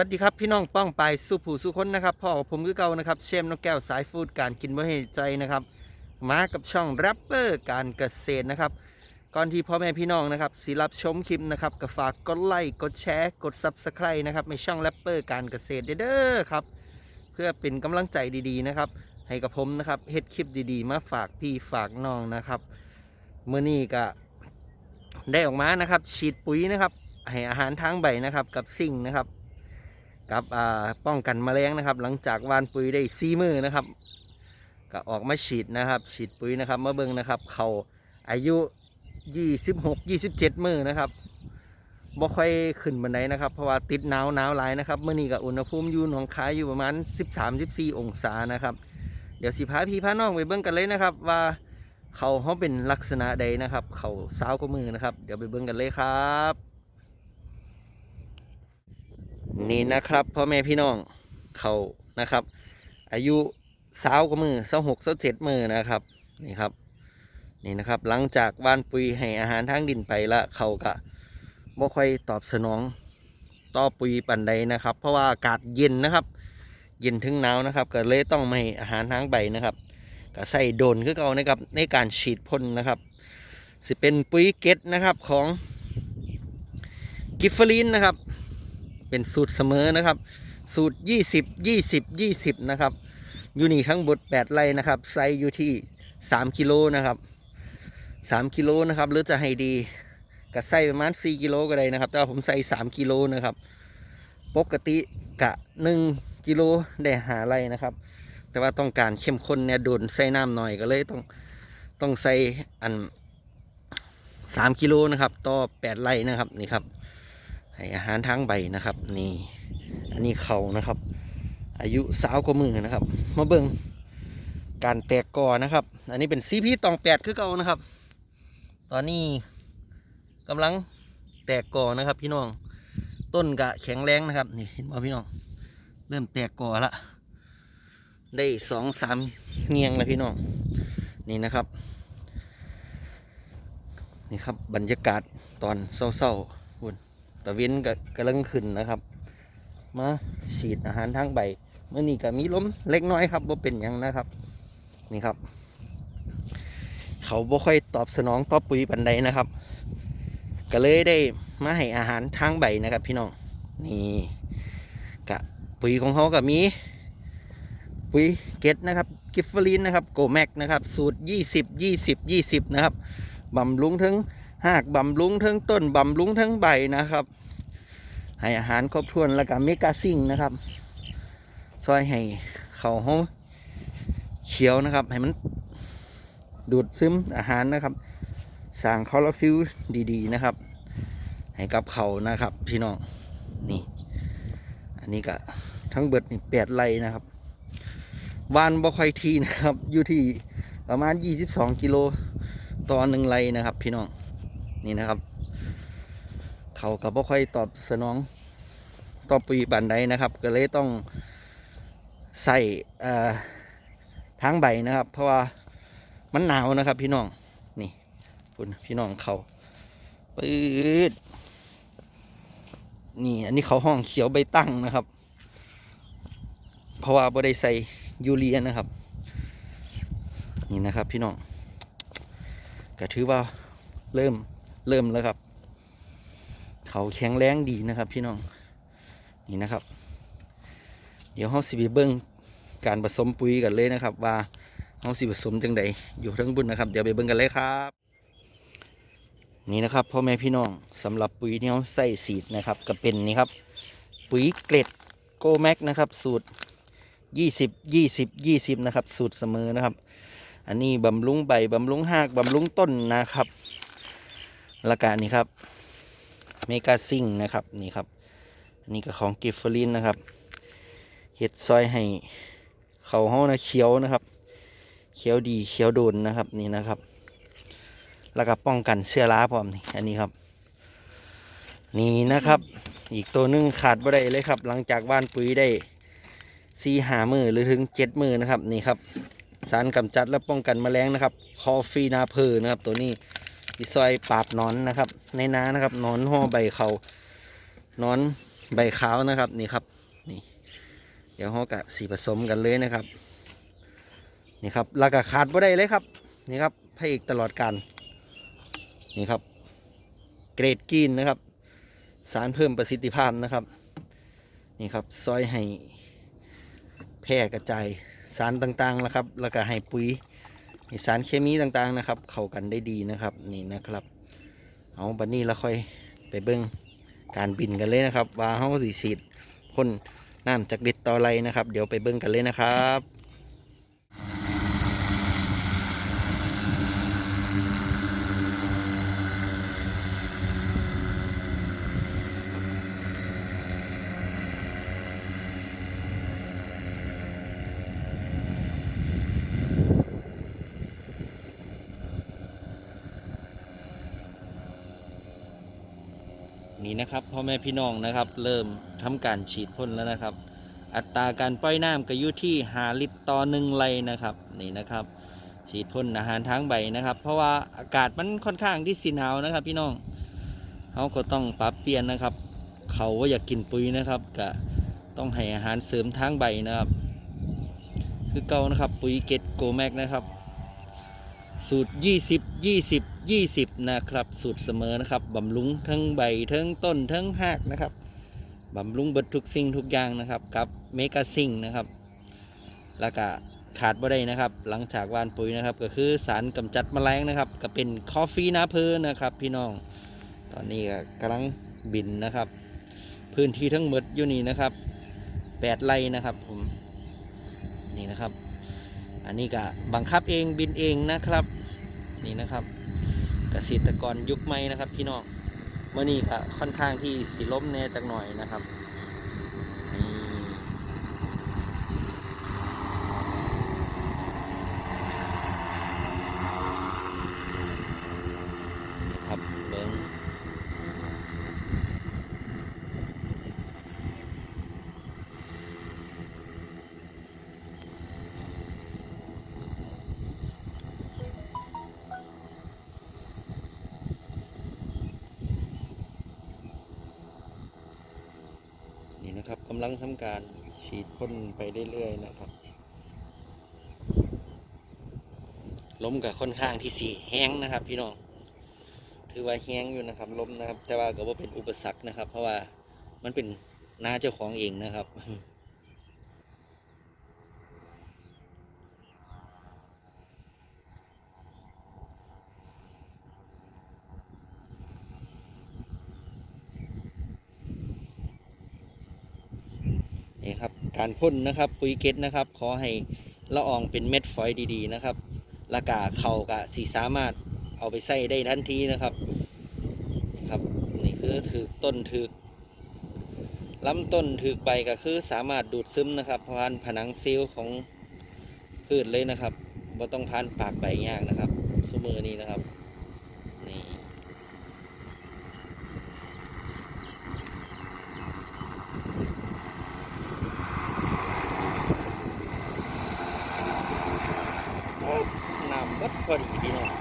ัสวัสดีครับพี่น้องป้องไปสุผู้สุคนนะครับพ่อผมคือเก่านะครับเชมนกแก้วสายฟูดการกินบ่ให้ใจนะครับ มากับช่องแรปเปอร์การเกษตรนะครับก่อนที่พ่อแม่พี่น้องนะครับสิรับชมคลิปนะครับก็ฝากกดไลค์กดแชร์กด Subscribe นะครับในช่องแรปเปอร์การเกษตรเด้อครับเพื่อเป็นกำลังใจดีๆนะครับให้กับผมนะครับเฮ็ดคลิปดีๆ มาฝากพี่ฝากน้องนะครับเมื่อนี้ก็ได้ออกมานะครับ ฉีดปุ๋ยนะครับให้อาหารทางใบนะครับกับสิ่งนะครับ กับป้องกันแมลงนะครับ หลังจากวานปุ๋ยได้ซีมือนะครับ ก็ออกมาฉีดนะครับ ฉีดปุ๋ยนะครับมาเบิ่งนะครับเขาอายุ 26 27 มือนะครับบ่ค่อยขึ้นบันไดนะครับ เพราะว่าติดหนาวหนาวหลายนะครับเมื่อนี้กับอุณหภูมิอยู่หนองคายอยู่ประมาณ 13-14 องศานะครับ เดี๋ยวสิพาพี่พาน้องไปเบิ่งกันเลยนะครับ ว่าเขาเขาเป็นลักษณะใดนะครับ เขาสาวกว่ามือนะครับ เดี๋ยวไปเบิ่งกันเลยครับ นี่นะครับพ่อแม่พี่น้องเขานะครับ อายุสาวกว่ามือสาวหกสาวเจ็ดมือนะครับนี่ครับนี่นะครับ หลังจากว่านปุ๋ยให้อาหารทางดินไปละเขาก็บ่ค่อยตอบสนองต่อปุ๋ยปันใดนะครับ เพราะว่าอากาศเย็นนะครับ เย็นถึงหนาวนะครับ ก็เลยต้องไม่อาหารทางใบนะครับก็ใส่โดนคือเก่านะครับในการฉีดพ่นนะครับ สิเป็นปุ๋ยเก็ตนะครับของกิฟเฟอรีนนะครับ เป็นสูตรเสมอนะครับ สูตร 20 20 20 นะครับ อยู่นี่ทั้งบท8ไร่นะครับ ไซส์อยู่ที่ 3 กิโลนะครับ 3 กิโลนะครับ หรือจะให้ดีก็ใสประมาณ 4 กิโลก็ได้นะครับ แต่ว่าผมใส่ 3 กิโลนะครับ ปกติกะ 1 กิโลได้หาไร่นะครับ แต่ว่าต้องการเข้มข้นเนี่ยโดนใส่น้ำหน่อยก็เลยต้องต้องใส่อัน 3 กิโลนะครับ ต่อ 8 ไร่นะครับนี่ครับ ให้อาหารทางใบนะครับ นี่ อันนี้เขานะครับ อายุสาวกว่ามือนะครับ มาเบิงการแตกกอนะครับ อันนี้เป็นซีพีตองแปดคือเก่านะครับ ตอนนี้กำลังแตกกอนะครับ พี่น้อง ต้นกะแข็งแรงนะครับ นี่เห็นไหมพี่น้อง เริ่มแตกกอละ ได้สองสามเงียงแล้วพี่น้อง นี่นะครับ นี่ครับบรรยากาศตอนเศร้าๆ ตะเวนก็กำลังขึ้นนะครับ มาฉีดอาหารทางใบเมื่อนี้ก็มีล้มเล็กน้อยครับบ่เป็นยังนะครับ นี่ครับ เขาบ่ค่อยตอบสนองต่อปุ๋ยปันใดนะครับ ก็เลยได้มาให้อาหารทางใบนะครับ พี่น้องนี่กะปุ๋ยของเขาก็มีปุ๋ยเกตนะครับกิฟเฟอรีนนะครับโกแม็กนะครับสูตร 20 20 20 นะครับบำรุงทั้ง หากบำรุงทั้งต้นบำรุงทั้งใบนะครับ ให้อาหารครบถ้วนแล้วก็เมกาซิงนะครับซอยให้เขาเขาเขียวนะครับ ให้มันดูดซึมอาหารนะครับสร้างคลอโรฟิลดีๆนะครับ ให้กับเขานะครับ พี่น้องนี่อันนี้ก็ทั้งเบิดนี่แปดไร่นะครับวานบ่ค่อยทีนะครับ อยู่ที่ประมาณ 22 กิโลต่อหนึ่งไร่นะครับ พี่น้อง นี่นะครับ เขาก็บ่ค่อยตอบสนองต่อปุ๋ยบันใดนะครับ ก็เลยต้องใส่ทางใบนะครับ เพราะว่ามันหนาวนะครับ พี่น้องนี่คุณพี่น้องเขาปืดนี่อันนี้เขาห้องเขียวใบตั้งนะครับ เพราะว่าบ่ได้ใส่ยูเรียนะครับ นี่นะครับพี่น้องก็ถือว่าเริ่ม เริ่มแล้วครับ เขาแข็งแรงดีนะครับ พี่น้องนี่นะครับ เดี๋ยวเขาสิไปเบิ้งการผสมปุ๋ยกันเลยนะครับ ว่าเขาสิผสมจังใดอยู่ทั้งบุญนะครับ เดี๋ยวไปเบิ้งกันเลยครับ นี่นะครับพ่อแม่พี่น้องสำหรับปุ๋ยที่เขาใส่สีดนะครับก็เป็นนี่ครับ ปุ๋ยเกล็ดโกแม็กนะครับ สูตร20 20 20นะครับ สูตรเสมอนะครับ อันนี้บำรุงใบบำรุงหากบำรุงต้นนะครับ ละการนี้ครับเมกาซิงนะครับนี่ครับนนี้ก็ของกิฟเฟอรินนะครับเห็ดซอยให้เขาเฮานะเขียวนะครับ เขียวดีเขียวโดนนะครับนี่นะครับ แล้วก็ป้องกันเชื้อราพร้อมนี่อันนี้ครับ นี่นะครับ อีกตัวหนึงขาดบ่ได้เลยครับ หลังจากว่านปุ๋ยได้สี่หามือหรือถึงเจ็ดมือนะครับนี่ครับ สารกำจัดและป้องกันแมลงนะครับ คอฟีนาเพอนะครับ ตัวนี้ ที่ซอยปราบนอนนะครับ ในน้านะครับนอนห่อใบเขานอนใบขาวนะครับนี่ครับนี่เดี๋ยวเรากะสีผสมกันเลยนะครับนี่ครับล้วก็ขาดไม่ได้เลยครับนี่ครับพระเอกตลอดการนี่ครับ เกรดกรีนนะครับ สารเพิ่มประสิทธิภาพนะครับนี่ครับซอยให้แพร่กระจายสารต่างๆนะครับ แล้วก็ให้ปุ๋ย สารเคมีต่างๆนะครับ เข้ากันได้ดีนะครับนี่นะครับ เอาบันนี้เราค่อยไปเบิ้งการบินกันเลยนะครับว่าเฮาสิฉีดพ่นน้ำจากลิตต่อไรนะครับ เดี๋ยวไปเบิ้งกันเลยนะครับ นี่นะครับพ่อแม่พี่น้องนะครับ เริ่มทำการฉีดพ่นแล้วนะครับ อัตราการปล่อยน้ำก็อยู่ที่หาลิตรต่อหนึ่งไรนะครับนี่นะครับ ฉีดพ่นอาหารทางใบนะครับ เพราะว่าอากาศมันค่อนข้างที่สิหนาวนะครับ พี่น้องเขาก็ต้องปรับเปลี่ยนนะครับ เขาว่าอยากกินปุ๋ยนะครับก็ต้องให้อาหารเสริมทางใบนะครับ คือเก่านะครับปุ๋ยเกตโกแม็กนะครับ สูตร 20 20 20 นะครับ สูตรเสมอนะครับบำรุงทั้งใบทั้งต้นทั้งหากนะครับบำรุงเบิดทุกสิ่งทุกอย่างนะครับกับเมกาซิงนะครับ แล้วก็ขาดบ่ได้นะครับ หลังจากวานปุ๋ยนะครับ ก็คือสารกำจัดแมลงนะครับ ก็เป็นคอฟฟี่นาเพลนะครับ พี่น้อง ตอนนี้ก็กำลังบินนะครับ พื้นที่ทั้งหมดอยู่นี่นะครับ8ไร่นะครับผมนี่นะครับ อันนี้ก็บังคับเองบินเองนะครับ นี่นะครับ เกษตรกรยุคใหม่นะครับ พี่น้องเมื่อนี้ก็ค่อนข้างที่สิล้มแน่จักหน่อยนะครับนี่ครับเบิ้ง นี่นะครับกำลังทำการฉีดพ่นไปเรื่อยๆนะครับล้มกับค่อนข้างที่สีแห้งนะครับ พี่น้องถือว่าแห้งอยู่นะครับล้มนะครับ แต่ว่าก็ว่าเป็นอุปสรรคนะครับ เพราะว่ามันเป็นนาเจ้าของเองนะครับ นี่ครับการพ่นนะครับปุ๋ยเกตนะครับ ขอให้ละอองเป็นเม็ดฝอยดีๆนะครับละกาเข่ากะสีสามารถเอาไปใส่ได้ทันทีนะครับนี่ครับนี่คือถือต้นถือลำต้นถือใบก็คือสามารถดูดซึมนะครับผ่านผนังเซลล์ของพืชเลยนะครับบ่ต้องผ่านปากใบยากนะครับสมือนี้นะครับนี่ かり首の